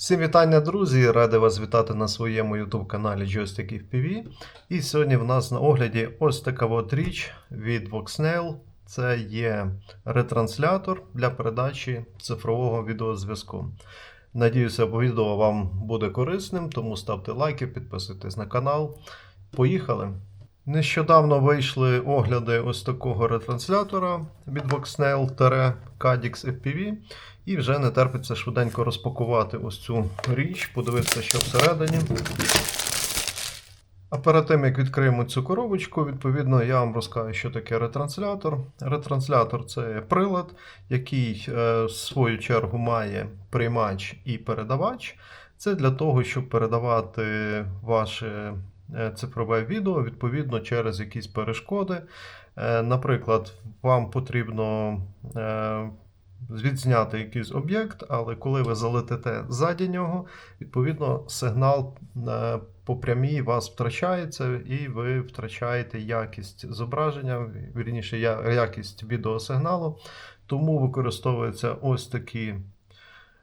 Всім вітання, друзі! Радий вас вітати на своєму YouTube каналі Joystick FPV. І сьогодні в нас на огляді ось така от річ від Voxnail. Це є ретранслятор для передачі цифрового відеозв'язку. Надіюся, відео вам буде корисним, тому ставте лайки, підписуйтесь на канал. Поїхали! Нещодавно вийшли огляди ось такого ретранслятора від Voxnail Cadix FPV. І вже не терпиться швиденько розпакувати ось цю річ, подивитися, що всередині. А перед тим, як відкриємо цю коробочку, відповідно, я вам розкажу, що таке ретранслятор. Ретранслятор це прилад, який, е, в свою чергу, має приймач і передавач. Це для того, щоб передавати ваше цифрове відео, відповідно, через якісь перешкоди. Е, Наприклад, вам потрібно. е, відзняти якийсь об'єкт, але коли ви залетите ззаді нього, відповідно сигнал е, по прямій вас втрачається, і ви втрачаєте якість зображення, вірніше, якість відеосигналу. Тому використовуються ось такі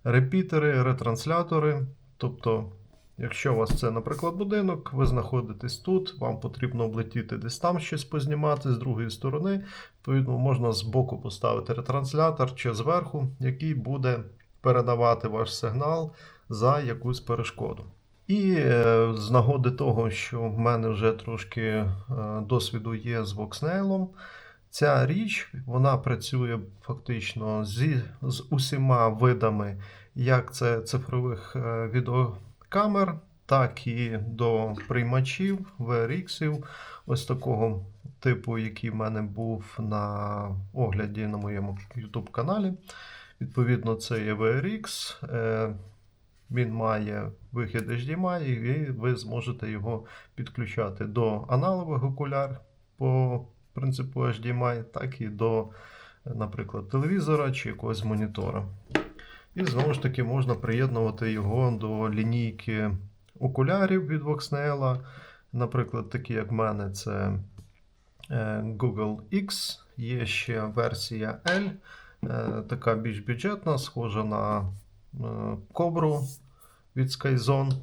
репітери, ретранслятори. Тобто, якщо у вас це, наприклад, будинок, ви знаходитесь тут, вам потрібно облетіти десь там щось познімати з другої сторони. Відповідно, можна з боку поставити ретранслятор чи зверху, який буде передавати ваш сигнал за якусь перешкоду. І е, з нагоди того, що в мене вже трошки е, досвіду є з Voxnail, ця річ вона працює фактично зі, з усіма видами, як це цифрових е, відеокамер, так і до приймачів, VRX, ось такого типу, який в мене був на огляді на моєму YouTube каналі. Відповідно, це є VRX. е, Він має вихід HDMI, і ви зможете його підключати до аналогових окуляр по принципу HDMI, так і до, наприклад, телевізора чи якогось монітора. І знову ж таки можна приєднувати його до лінійки окулярів від Voxnail. Наприклад, такі, як в мене, це е, Google X, є ще версія L, е, така більш бюджетна, схожа на е, Cobra від Skyzone.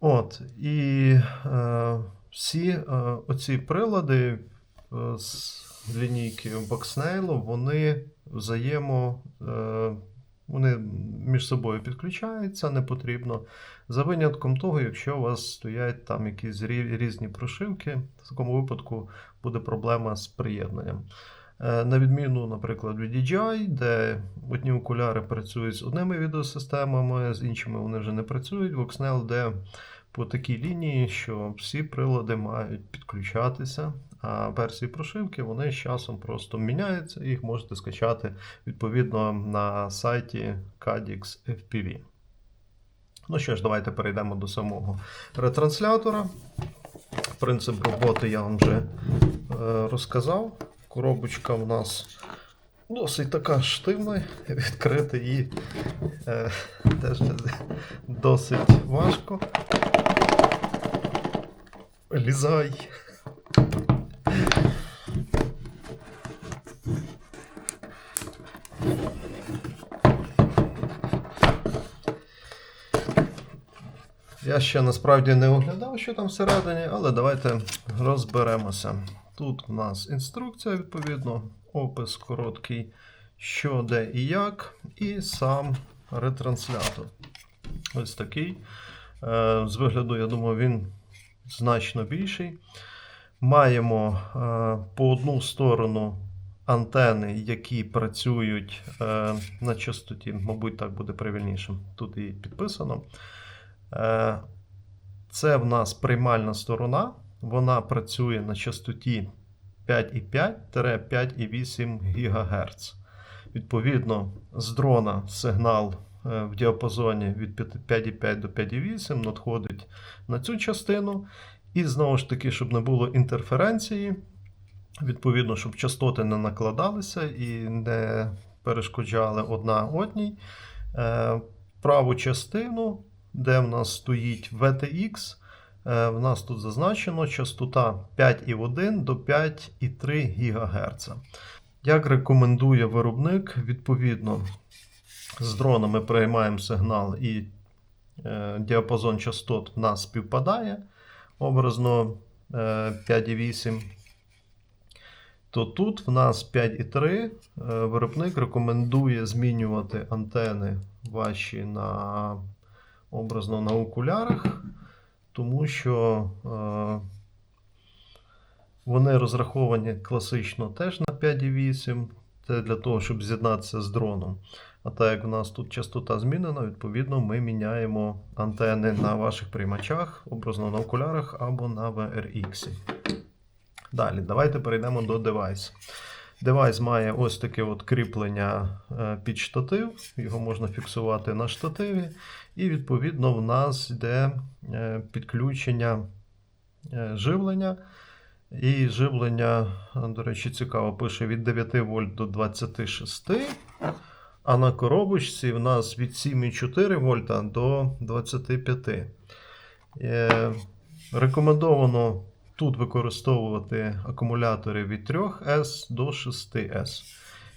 От, і е, всі е, оці прилади з лінійки Voxnail, вони взаємо. Вони між собою підключаються, не потрібно. За винятком того, якщо у вас стоять там якісь різні прошивки, в такому випадку буде проблема з приєднанням. Е, На відміну, наприклад, від DJI, де одні окуляри працюють з одними відеосистемами, з іншими вони вже не працюють. Voxnail, де по такій лінії, що всі прилади мають підключатися, а версії прошивки вони з часом просто міняються, їх можете скачати відповідно на сайті Cadix FPV. Ну що ж, давайте перейдемо до самого ретранслятора. Принцип роботи я вам вже е, розказав. Коробочка в нас досить така штивна, відкрити її е, теж досить важко. Лізай. Я ще насправді не оглядав, що там всередині, але давайте розберемося. Тут у нас інструкція, відповідно, опис короткий, що, де і як, і сам ретранслятор. Ось такий. Е, З вигляду, я думаю, він значно більший. Маємо е, по одну сторону антени, які працюють е, на частоті, мабуть, так буде правильніше. Тут і підписано. Е, Це в нас приймальна сторона. Вона працює на частоті 5,5-5,8 ГГц. Відповідно, з дрона сигнал в діапазоні від 5,5 до 5,8 надходить на цю частину. І знову ж таки, щоб не було інтерференції, відповідно, щоб частоти не накладалися і не перешкоджали одна одній. Е, Праву частину, де в нас стоїть VTX, е, в нас тут зазначено частота 5,1 до 5,3 ГГц. Як рекомендує виробник, відповідно, з дрона ми приймаємо сигнал і е, діапазон частот в нас співпадає, образно е, 5,8, то тут в нас 5,3. Е, Виробник рекомендує змінювати антени ваші на образно на окулярах, тому що е, вони розраховані класично теж на 5,8. Це для того, щоб з'єднатися з дроном. А так як в нас тут частота змінена, відповідно, ми міняємо антени на ваших приймачах, образно на окулярах або на VRX. Далі, давайте перейдемо до девайсу. Девайс має ось таке от кріплення е, під штатив, його можна фіксувати на штативі, і відповідно в нас йде е, підключення е, живлення. І живлення, до речі, цікаво, пише від 9 вольт до 26. А на коробочці в нас від 7,4 вольта до 25. Е, Рекомендовано тут використовувати акумулятори від 3С до 6С.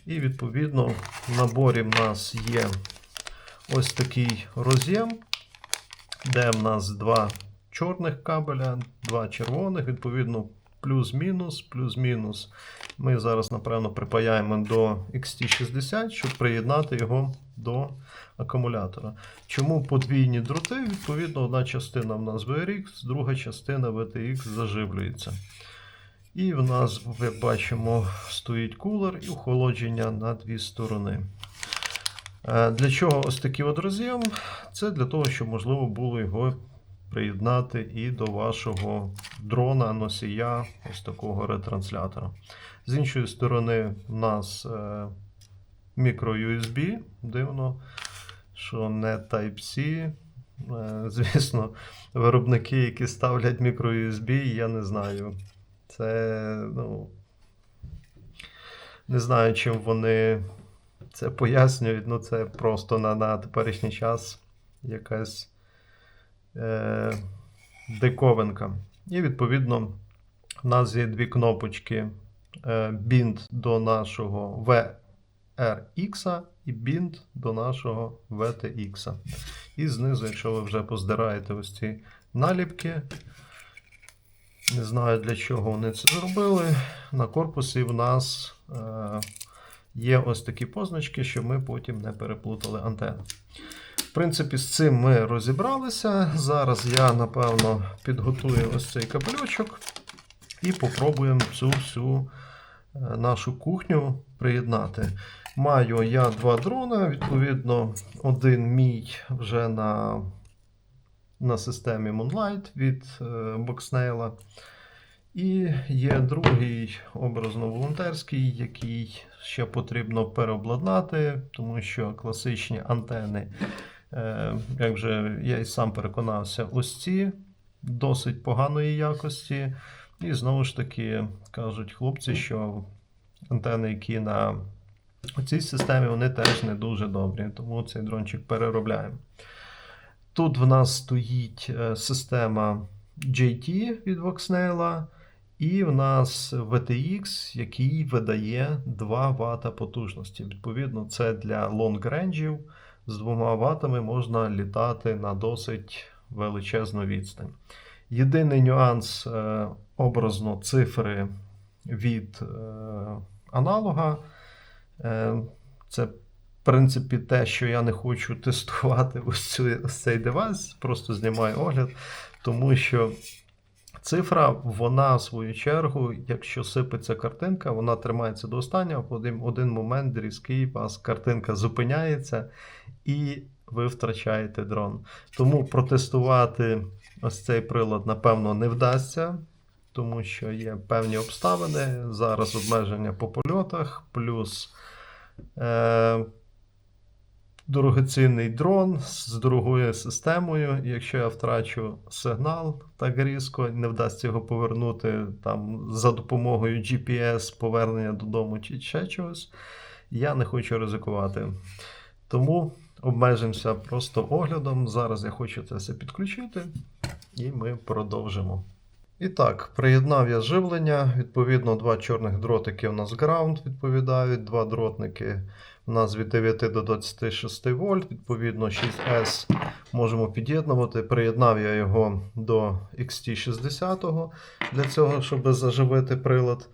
І відповідно в наборі в нас є ось такий роз'єм, де в нас два чорних кабеля, два червоних, відповідно, плюс-мінус, плюс-мінус. Ми зараз, напевно, припаяємо до XT60, щоб приєднати його до акумулятора. Чому подвійні дроти? Відповідно, одна частина в нас VRX, друга частина VTX заживлюється. І в нас, як бачимо, стоїть кулер і охолодження на дві сторони. Е, Для чого ось такий от роз'єм? Це для того, щоб можливо було його приєднати і до вашого дрона, носія, ось такого ретранслятора. З іншої сторони, у нас е, мікро-USB. Дивно, що не Type-C. Е, Звісно, виробники, які ставлять мікро-USB, я не знаю. Це, ну, не знаю, чим вони це пояснюють. Ну, це просто на, на теперішній час якась е, диковинка. І відповідно, в нас є дві кнопочки е, Bind до нашого VRX і Bind до нашого VTX. І знизу, якщо ви вже поздираєте ось ці наліпки, не знаю для чого вони це зробили. На корпусі в нас е, є ось такі позначки, щоб ми потім не переплутали антенну. В принципі, з цим ми розібралися. Зараз я, напевно, підготую ось цей капелючок і попробуємо цю всю е, нашу кухню приєднати. Маю я два дрона, відповідно, один мій вже на на системі Moonlight від е, Boxnail. І є другий образно волонтерський, який ще потрібно переобладнати, тому що класичні антени, як вже я і сам переконався, ось ці досить поганої якості. І знову ж таки кажуть хлопці, що антени, які на цій системі, вони теж не дуже добрі, тому цей дрончик переробляємо. Тут в нас стоїть е, система JT від Voxnail, і в нас VTX, який видає 2 Вт потужності. Відповідно, це для лонг-ренджів. З 2 ватами можна літати на досить величезну відстань. Єдиний нюанс е, образно цифри від е, аналога. Е, це, в принципі, те, що я не хочу тестувати ось, ось цей девайс, просто знімаю огляд, тому що цифра, вона, в свою чергу, якщо сипеться картинка, вона тримається до останнього, в один, момент різкий, вас картинка зупиняється і ви втрачаєте дрон. Тому протестувати ось цей прилад, напевно, не вдасться. Тому що є певні обставини. Зараз обмеження по польотах, плюс е, дорогоцінний дрон з дорогою системою. Якщо я втрачу сигнал так різко, не вдасться його повернути там за допомогою GPS, повернення додому чи ще чогось, я не хочу ризикувати. Тому обмежимося просто оглядом. Зараз я хочу це все підключити, і ми продовжимо. І так, приєднав я живлення. Відповідно, два чорних дротики у нас ground відповідають, два дротники у нас від 9 до 26 вольт, відповідно 6S можемо під'єднувати. Приєднав я його до XT60 для цього, щоб заживити прилад.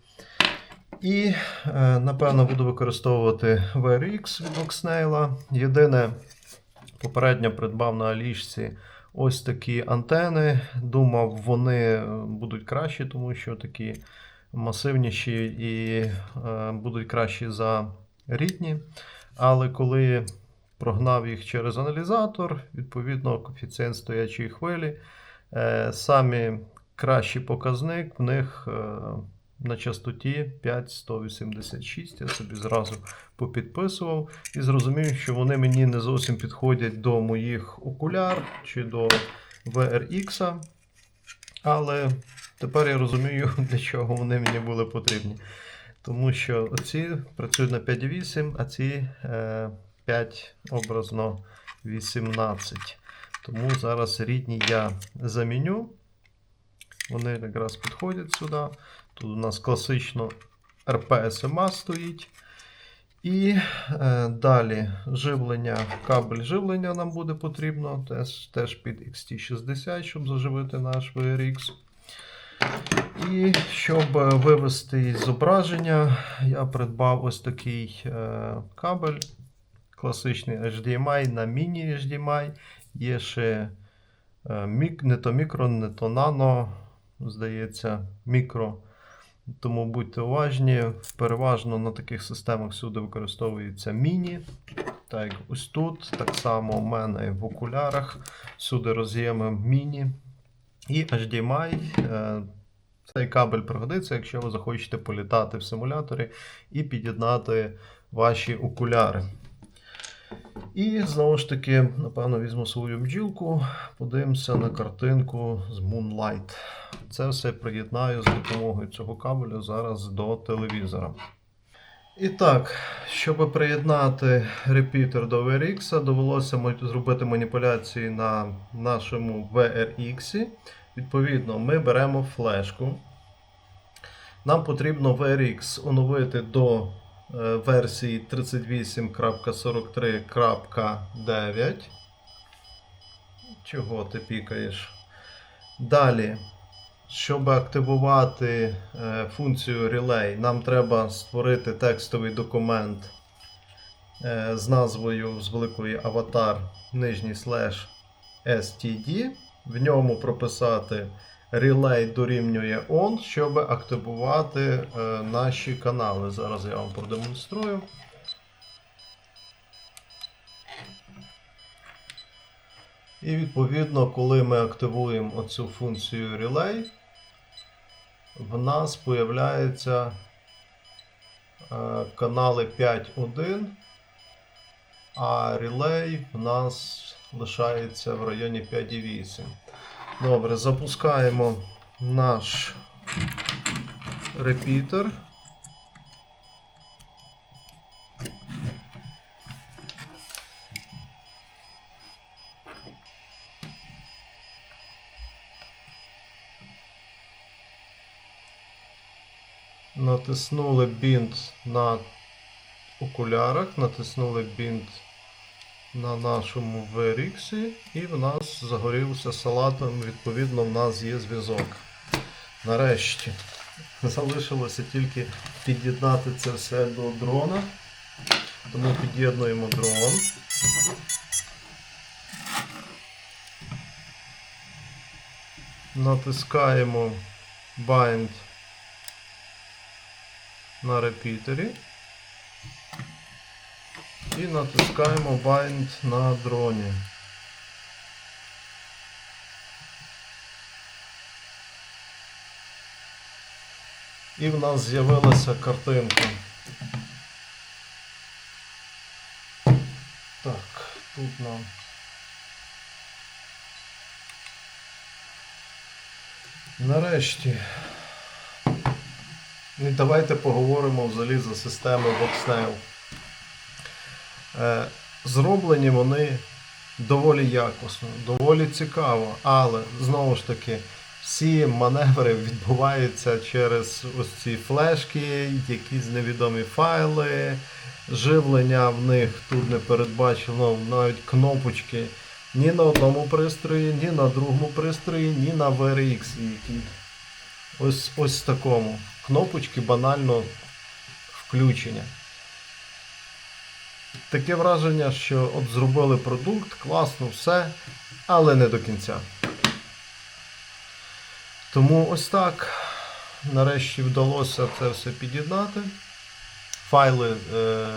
І, е, напевно, буду використовувати VRX від Oxnail. Єдине, попередньо придбав на Алішці ось такі антени. Думав, вони будуть кращі, тому що такі масивніші і е, будуть кращі за рідні. Але коли прогнав їх через аналізатор, відповідно, коефіцієнт стоячої хвилі, е, самі кращий показник в них. Е, на частоті 5186. Я собі зразу попідписував і зрозумів, що вони мені не зовсім підходять до моїх окуляр чи до VRX. Але тепер я розумію, для чого вони мені були потрібні. Тому що ці працюють на 5,8, а ці е, 5 образно 18. Тому зараз рідні я заміню. Вони якраз підходять сюди. Тут у нас класично RPSMA стоїть. І е, далі живлення, кабель живлення нам буде потрібно. Теж, теж під XT60, щоб заживити наш VRX. І щоб вивести із зображення, я придбав ось такий е, кабель. Класичний HDMI на міні-HDMI. Є ще е, мік, не то мікро, не то нано, здається, мікро. Тому будьте уважні, переважно на таких системах всюди використовується міні. Так, як ось тут. Так само у мене в окулярах. Всюди роз'єми міні. І HDMI. Е, Цей кабель пригодиться, якщо ви захочете політати в симуляторі і під'єднати ваші окуляри. І знову ж таки, напевно, візьму свою бджілку, подивимося на картинку з Moonlight. Це все приєднаю з допомогою цього кабелю зараз до телевізора. І так, щоб приєднати репітер до VRX, довелося зробити маніпуляції на нашому VRX. Відповідно, ми беремо флешку. Нам потрібно VRX оновити до версії 38.43.9. Чого ти пікаєш? Далі, щоб активувати е, функцію Relay, нам треба створити текстовий документ е, з назвою з великої аватар нижній слеш std. В ньому прописати Relay дорівнює on, щоб активувати е, наші канали. Зараз я вам продемонструю. І відповідно, коли ми активуємо оцю функцію Relay, в нас появляються е, канали 5.1, а Relay в нас лишається в районі 5.8. Добре, запускаємо наш репітер. Натиснули бінт на окулярах, натиснули бінт на нашому VRX і в нас загорівся салатом, відповідно, в нас є зв'язок. Нарешті. Залишилося тільки під'єднати це все до дрона. Тому під'єднуємо дрон. Натискаємо Bind на репітері. І натискаємо Bind на дроні. І в нас з'явилася картинка. Так, тут нам. Нарешті. І давайте поговоримо взагалі за системи Voxnail. Е, Зроблені вони доволі якісно, доволі цікаво, але знову ж таки, всі маневри відбуваються через ось ці флешки, якісь невідомі файли, живлення в них тут не передбачено, навіть кнопочки ні на одному пристрої, ні на другому пристрої, ні на VRX. Ось ось такому. Кнопочки банально включення. Таке враження, що от зробили продукт, класно, все, але не до кінця. Тому ось так. Нарешті вдалося це все під'єднати. Файли, е,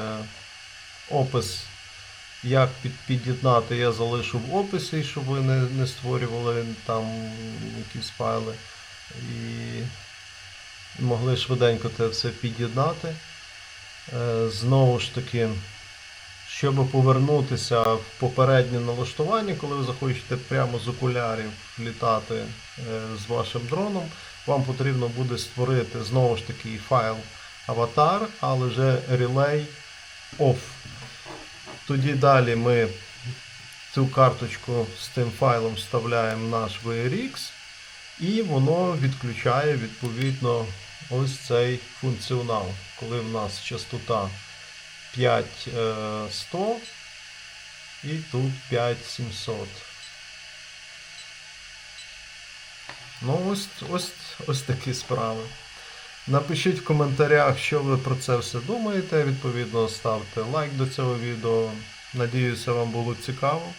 опис, як під, під'єднати, я залишу в описі, щоб ви не, не створювали там якісь файли. І могли швиденько це все під'єднати. Е, Знову ж таки, щоб повернутися в попереднє налаштування, коли ви захочете прямо з окулярів літати е, з вашим дроном, вам потрібно буде створити знову ж таки файл аватар, але вже relay off. Тоді далі ми цю карточку з тим файлом вставляємо в наш VRX, і воно відключає відповідно ось цей функціонал, коли в нас частота 5100 і тут 5700. Ну, ось, ось, ось такі справи. Напишіть в коментарях, що ви про це все думаєте. Відповідно, ставте лайк до цього відео. Надіюся, вам було цікаво.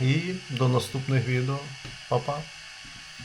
І до наступних відео. Па-па!